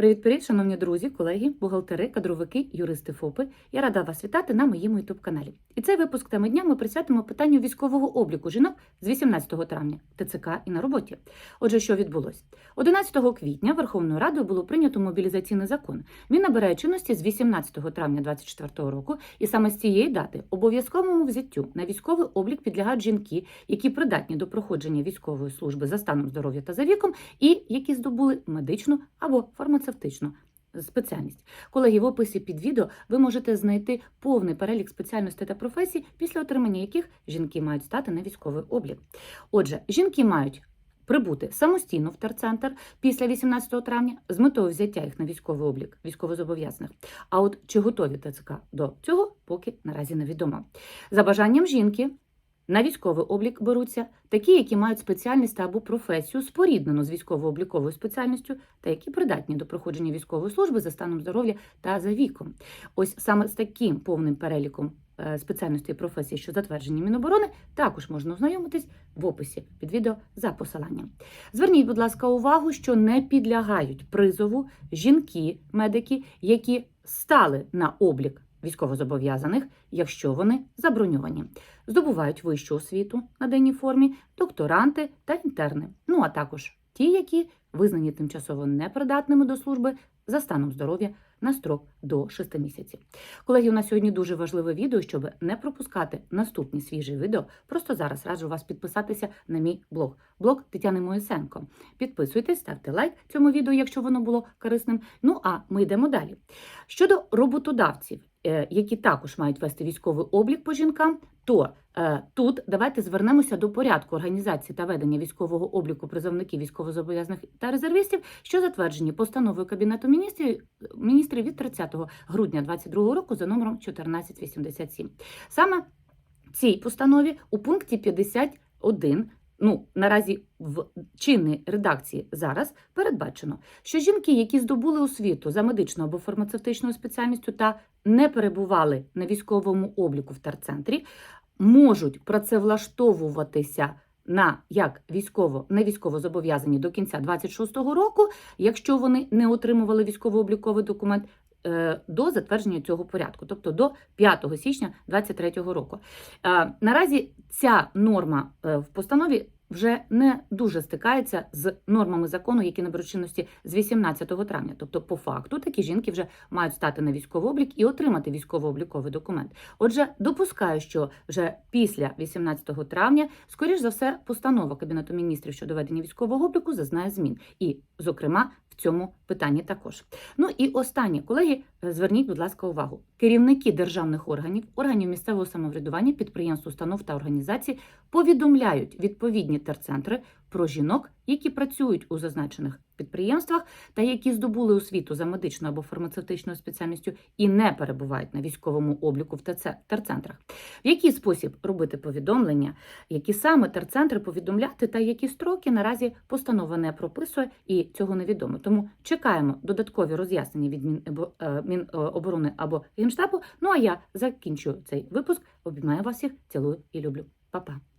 Привіт-привіт, шановні друзі, колеги, бухгалтери, кадровики, юристи ФОПи. Я рада вас вітати на моєму youtube каналі. І цей випуск теми дня ми присвятимо питанню військового обліку жінок з 18 травня ТЦК і на роботі. Отже, що відбулось? 11 квітня Верховною Радою було прийнято мобілізаційний закон. Він набирає чинності з 18 травня 2024 року, і саме з цієї дати обов'язковому взяттю на військовий облік підлягають жінки, які придатні до проходження військової служби за станом здоров'я та за віком, і які здобули медичну або фармацевтичну спеціальність. Колеги, в описі під відео ви можете знайти повний перелік спеціальностей та професій, після отримання яких жінки мають стати на військовий облік. Отже, жінки мають прибути самостійно в терцентр після 18 травня з метою взяття їх на військовий облік військовозобов'язаних. А от чи готові ТЦК до цього, поки наразі невідомо. За бажанням жінки. На військовий облік беруться такі, які мають спеціальність або професію, споріднену з військово-обліковою спеціальністю, та які придатні до проходження військової служби за станом здоров'я та за віком. Ось саме з таким повним переліком е, спеціальностей і професій, що затверджені Міноборони, також можна ознайомитись в описі під відео за посиланням. Зверніть, будь ласка, увагу, що не підлягають призову жінки-медики, які стали на облік військовозобов'язаних, якщо вони заброньовані, здобувають вищу освіту на денній формі, докторанти та інтерни. Ну а також ті, які визнані тимчасово непридатними до служби за станом здоров'я на строк до 6 місяців. Колеги, у нас сьогодні дуже важливе відео, щоб не пропускати наступні свіжі відео. Просто зараз раджу вас підписатися на мій блог. Блог Тетяни Моїсенко. Підписуйтесь, ставте лайк цьому відео, якщо воно було корисним. Ну а ми йдемо далі. Щодо роботодавців, які також мають вести військовий облік по жінкам, то е, тут давайте звернемося до порядку організації та ведення військового обліку призовників військовозобов'язаних та резервістів, що затверджені постановою Кабінету міністрів, міністрів від 30 грудня 2022 року за номером 1487. Саме цій постанові у пункті 51 Ну, наразі в чинній редакції зараз передбачено, що жінки, які здобули освіту за медичною або фармацевтичною спеціальністю та не перебували на військовому обліку в терцентрі, можуть працевлаштовуватися на як військово не військово зобов'язані до кінця 26-го року, якщо вони не отримували військово-обліковий документ. Е, До затвердження цього порядку, тобто до 5 січня 2023 року. Е, Наразі ця норма е, в постанові вже не дуже стикається з нормами закону, які наберуть чинності з 18 травня. Тобто, по факту, такі жінки вже мають стати на військовий облік і отримати військово-обліковий документ. Отже, допускаю, що вже після 18 травня, скоріш за все, постанова Кабінету міністрів щодо ведення військового обліку зазнає змін, і, зокрема, цьому питанні також. Ну і останнє, колеги, зверніть, будь ласка, увагу. Керівники державних органів, органів місцевого самоврядування, підприємств, установ та організацій повідомляють відповідні терцентри про жінок, які працюють у зазначених підприємствах та які здобули освіту за медичною або фармацевтичною спеціальністю і не перебувають на військовому обліку в ТЦ терцентрах. В який спосіб робити повідомлення, які саме терцентри повідомляти та які строки наразі постанова не прописує і цього невідомо. Тому чекаємо додаткові роз'яснення від е, Міноборони або Генштабу. Ну а я закінчую цей випуск. Обіймаю вас всіх, цілую і люблю. Па-па.